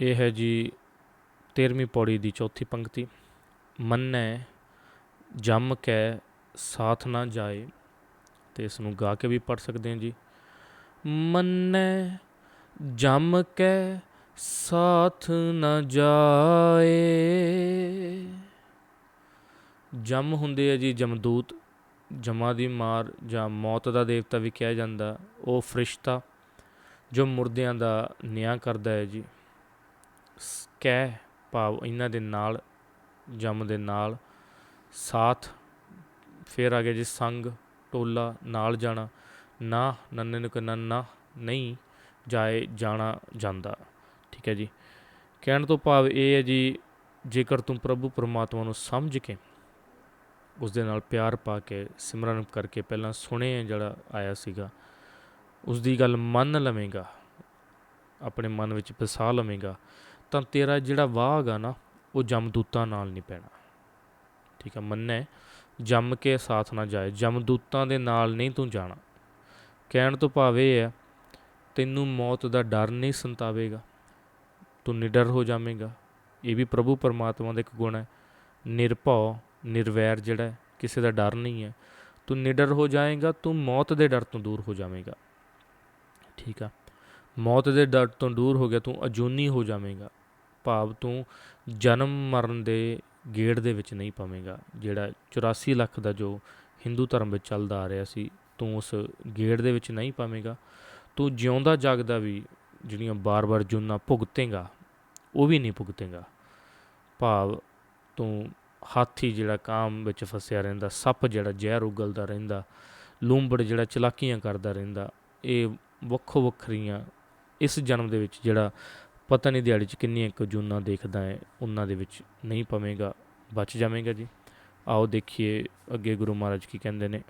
ਇਹ ਹੈ ਜੀ 13ਵੀਂ ਪੌੜੀ ਦੀ ਚੌਥੀ ਪੰਕਤੀ। ਮੰਨੈ, ਜੰਮ ਕੈ, ਸਾਥ ਨਾ ਜਾਏ। ਤੇ ਇਸ ਨੂੰ ਗਾ ਕੇ ਵੀ ਪੜ ਸਕਦੇ ਹਾਂ ਜੀ। ਮੰਨੈ, ਜੰਮ ਕੈ, ਸਾਥ ਨਾ ਜਾਏ। ਜੰਮ ਹੁੰਦੇ ਆ ਜੀ ਜਮਦੂਤ, ਜਮਾਂ ਦੀ ਮਾਰ ਜਾਂ ਮੌਤ ਦਾ ਦੇਵਤਾ ਵੀ ਕਿਹਾ ਜਾਂਦਾ, ਉਹ ਫਰਿਸ਼ਤਾ, ਜੋ ਮੁਰਦਿਆਂ ਦਾ ਨਿਆਂ ਕਰਦਾ ਹੈ ਜੀ। ਸ- ਕਹਿ ਭਾਵ ਇਹਨਾਂ ਦੇ ਨਾਲ, ਜੰਮ ਦੇ ਨਾਲ, ਸਾਥ, ਫਿਰ ਆ ਗਿਆ ਜੀ ਸੰਗ, ਟੋਲਾ, ਨਾਲ ਜਾਣਾ, ਨਾ ਨੰਨੇ ਨੂੰ ਕਹਿੰਦਾ ਨਾ ਨਹੀਂ ਜਾਏ ਜਾਣਾ ਜਾਂਦਾ। ਠੀਕ ਹੈ ਜੀ। ਕਹਿਣ ਤੋਂ ਭਾਵ ਇਹ ਹੈ ਜੀ, ਜੇਕਰ ਤੂੰ ਪ੍ਰਭੂ ਪਰਮਾਤਮਾ ਨੂੰ ਸਮਝ ਕੇ ਉਸ ਦੇ ਨਾਲ ਪਿਆਰ ਪਾ ਕੇ ਸਿਮਰਨ ਕਰਕੇ ਪਹਿਲਾਂ ਸੁਣੇ ਜਿਹੜਾ ਆਇਆ ਸੀਗਾ, ਉਸ ਦੀ ਗੱਲ ਮੰਨ ਲਵੇਂਗਾ, ਆਪਣੇ ਮਨ ਵਿੱਚ ਵਸਾ ਲਵੇਂਗਾ ਤਾਂ ਤੇਰਾ ਜਿਹੜਾ ਵਾਹ ਹੈਗਾ ਨਾ ਉਹ ਜਮਦੂਤਾਂ ਨਾਲ ਨਹੀਂ ਪੈਣਾ। ਠੀਕ ਆ ਮੰਨੈ ਜੰਮ ਕੇ ਸਾਥ ਨਾ ਜਾਏ ਜਮਦੂਤਾਂ ਦੇ ਨਾਲ ਨਹੀਂ ਤੂੰ ਜਾਣਾ। ਕਹਿਣ ਤੋਂ ਭਾਵ ਇਹ ਹੈ ਤੈਨੂੰ ਮੌਤ ਦਾ ਡਰ ਨਹੀਂ ਸੰਤਾਵੇਗਾ ਤੂੰ ਨਿਡਰ ਹੋ ਜਾਵੇਂਗਾ। ਇਹ ਵੀ ਪ੍ਰਭੂ ਪਰਮਾਤਮਾ ਦਾ ਇੱਕ ਗੁਣ ਹੈ। ਨਿਰਭਉ ਨਿਰਵੈਰ ਜਿਹੜਾ ਹੈ, ਕਿਸੇ ਦਾ ਡਰ ਨਹੀਂ ਹੈ। ਤੂੰ ਨਿਡਰ ਹੋ ਜਾਏਗਾ ਤੂੰ ਮੌਤ ਦੇ ਡਰ ਤੋਂ ਦੂਰ ਹੋ ਜਾਵੇਂਗਾ। ਠੀਕ ਆ ਮੌਤ ਦੇ ਡਰ ਤੋਂ ਦੂਰ ਹੋ ਗਿਆ ਤੂੰ ਅਜੂਨੀ ਹੋ ਜਾਵੇਂਗਾ। ਭਾਵ ਤੂੰ ਜਨਮ ਮਰਨ ਦੇ ਗੇੜ ਦੇ ਵਿੱਚ ਨਹੀਂ ਪਵੇਂਗਾ। ਜਿਹੜਾ 84 ਲੱਖ ਦਾ ਜੋ ਹਿੰਦੂ ਧਰਮ ਵਿੱਚ ਚੱਲਦਾ ਆ ਰਿਹਾ ਸੀ, ਤੂੰ ਉਸ ਗੇੜ ਦੇ ਵਿੱਚ ਨਹੀਂ ਪਵੇਂਗਾ। ਤੂੰ ਜਿਉਂਦਾ ਜਾਗਦਾ ਵੀ ਜਿਹੜੀਆਂ ਬਾਰ-ਬਾਰ ਜੁਨਾ ਭੁਗਤੇਗਾ, ਉਹ ਵੀ ਨਹੀਂ ਭੁਗਤੇਗਾ। ਭਾਵ ਤੂੰ ਹਾਥੀ ਜਿਹੜਾ ਕਾਮ ਵਿੱਚ ਫਸਿਆ ਰਹਿੰਦਾ, ਸੱਪ ਜਿਹੜਾ ਜ਼ਹਿਰ ਉਗਲਦਾ ਰਹਿੰਦਾ, ਲੂੰਬੜ ਜਿਹੜਾ ਚਲਾਕੀਆਂ ਕਰਦਾ ਰਹਿੰਦਾ, ਇਹ ਵੱਖੋ ਵੱਖਰੀਆਂ ਇਸ ਜਨਮ ਦੇ ਵਿੱਚ ਜਿਹੜਾ ਪਤਾ ਨਹੀਂ ਦਿਹਾੜੀ 'ਚ ਕਿੰਨੀਆਂ ਕੁ ਜੂਨਾਂ ਦੇਖਦਾ ਹੈ, ਉਹਨਾਂ ਦੇ ਵਿੱਚ ਨਹੀਂ ਪਵੇਗਾ, ਬਚ ਜਾਵੇਂਗਾ ਜੀ। ਆਓ ਦੇਖੀਏ ਅੱਗੇ ਗੁਰੂ ਮਹਾਰਾਜ ਕੀ ਕਹਿੰਦੇ ਨੇ।